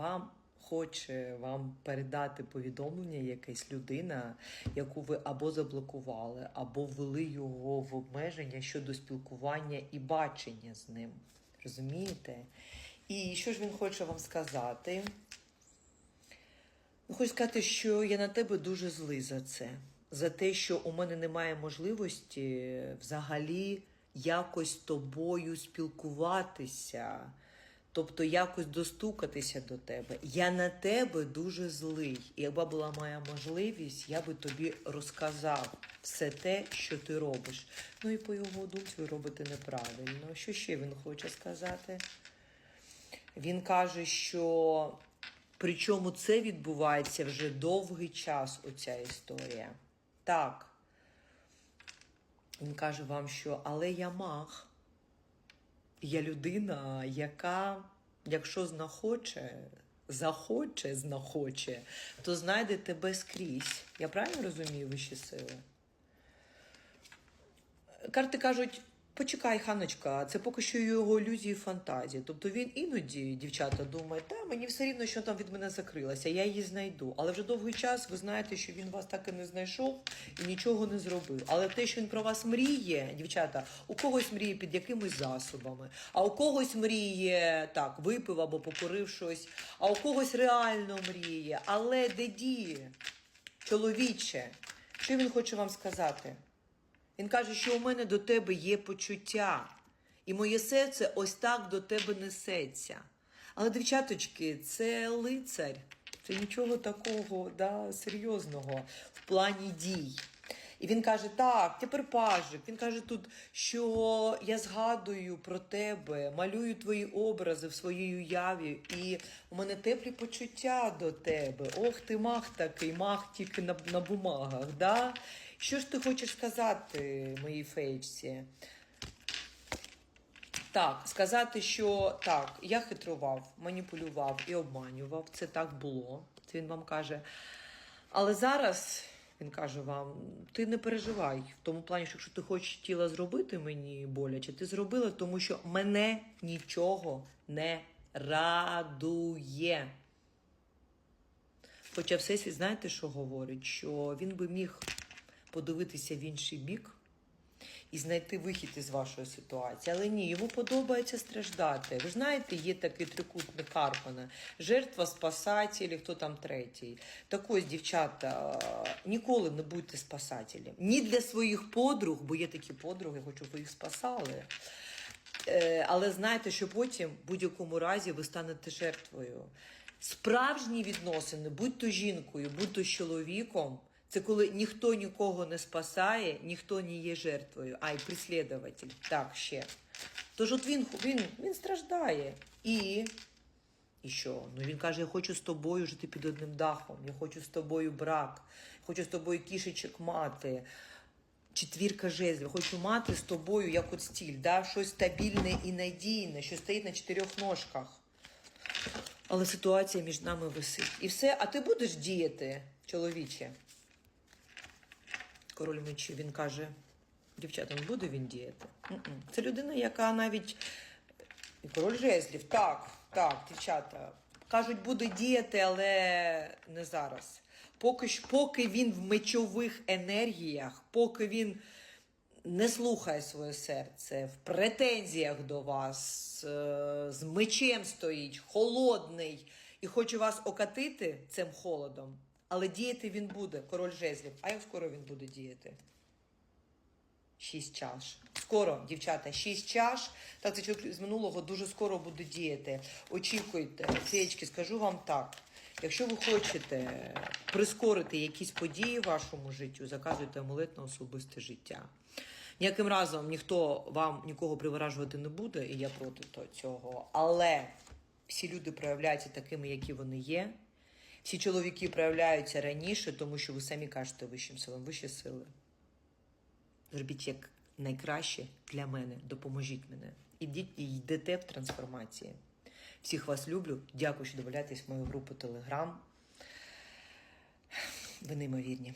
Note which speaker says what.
Speaker 1: вам хоче вам передати повідомлення якась людина, яку ви або заблокували, або ввели його в обмеження щодо спілкування і бачення з ним. Розумієте? І що ж він хоче вам сказати? Ну, Хочу сказати, що я на тебе дуже злий за це. За те, що у мене немає можливості взагалі якось тобою спілкуватися, тобто якось достукатися до тебе. Я на тебе дуже злий. І якби була моя можливість, я би тобі розказав все те, що ти робиш. Ну і по його думці ви робите неправильно. Що ще він хоче сказати? Він каже, що причому це відбувається вже довгий час, оця історія. Так. Він каже вам, що але я маг. Я людина, яка, якщо знахоче, захоче, знахоче, то знайде тебе скрізь. Я правильно розумію вищі сили? Карти кажуть, почекай, ханочка, це поки що його ілюзії фантазії. Тобто він іноді, дівчата, думає, та мені все рівно, що там від мене закрилося, я її знайду. Але вже довгий час ви знаєте, що він вас так і не знайшов і нічого не зробив. Але те, що він про вас мріє, дівчата, у когось мріє під якимись засобами, а у когось мріє так, випив або покурив щось, а у когось реально мріє. Але де діє? Чоловіче, що він хоче вам сказати? Він каже, що у мене до тебе є почуття, і моє серце ось так до тебе несеться. Але, дівчаточки, це лицар, це нічого такого да, серйозного в плані дій. І він каже: так, тепер пажик. Він каже тут, що я згадую про тебе, малюю твої образи в своїй уяві, і у мене теплі почуття до тебе. Ох, ти мах такий, мах тільки на, на бумагах. Да? Що ж ти хочеш сказати моїй фейчці? Так, сказати, що так, я хитрував, маніпулював і обманював. Це так було. Це він вам каже. Але зараз він каже вам: ти не переживай в тому плані, що якщо ти хочеш тіла зробити мені боляче, ти зробила, тому що мене нічого не радує. Хоча всесвіт, знаєте, що говорить? Що він би міг подивитися в інший бік і знайти вихід із вашої ситуації. Але ні, йому подобається страждати. Ви знаєте, є такий трикутник Карпана. Жертва, спасателі, хто там третій. Так ось, дівчата, ніколи не будьте спасателем. Ні для своїх подруг, бо є такі подруги, хочу, ви їх спасали. Е, Але знайте, що потім в будь-якому разі ви станете жертвою. Справжні відносини, будь то жінкою, будь то чоловіком, це коли ніхто нікого не спасає, ніхто не є жертвою, а й прислідуватель. Так, ще. Тож от він, він, він страждає. І. І що? Ну він каже: я хочу з тобою жити під одним дахом, я хочу з тобою брак, я хочу з тобою кішечок мати. Четвірка жезлів, хочу мати з тобою як от стіль, да? щось стабільне і надійне, що стоїть на чотирьох ножках. Але ситуація між нами висить. І все, а ти будеш діяти, чоловіче. Король мечі, він каже: дівчата, не буде він діяти. Це людина, яка навіть. І король жезлів, так, так, дівчата. Кажуть, буде діяти, але не зараз. Поки, ж- поки він в мечових енергіях, поки він не слухає своє серце, в претензіях до вас, е, з мечем стоїть, холодний і хоче вас окатити цим холодом, але діяти він буде, король жезлів. А як скоро він буде діяти? Шість чаш. Скоро, дівчата, шість чаш. Так, це чоловік з минулого дуже скоро буде діяти. Очікуйте, феєчки, скажу вам так. Якщо ви хочете прискорити якісь події в вашому життю, заказуйте амулет на особисте життя. Ніяким разом ніхто вам нікого приворажувати не буде, і я проти цього. Але всі люди проявляються такими, які вони є. Всі чоловіки проявляються раніше, тому що ви самі кажете вищим силам, вищі сили. Зробіть як найкраще для мене, допоможіть мене. Ідіть і йдете в трансформації. Всіх вас люблю. Дякую, що додаєтесь в мою групу Телеграм. Ви неймовірні.